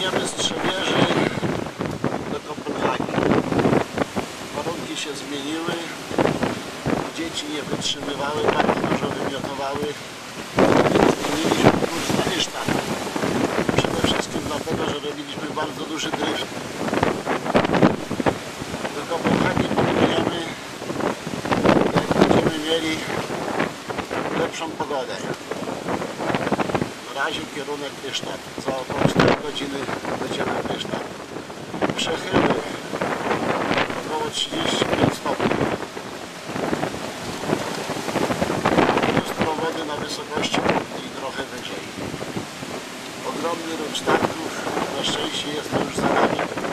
płyniemy z Trzebieży do Kopenhagi. Warunki się zmieniły, dzieci nie wytrzymywały, tak dużo wymiotowały, zmieniliśmy kurs na Isztan. Przede wszystkim dlatego, że robiliśmy bardzo duży drift. Do Kopenhagi płyniemy, jak będziemy mieli lepszą pogodę. Razie kierunek Nysztat. Za około 4 godziny będziemy w Nysztat. Przechyły około 35 stopni. Lustro wody na wysokości i trochę wyżej. Ogromny ruch statków, na szczęście jest to już za nami.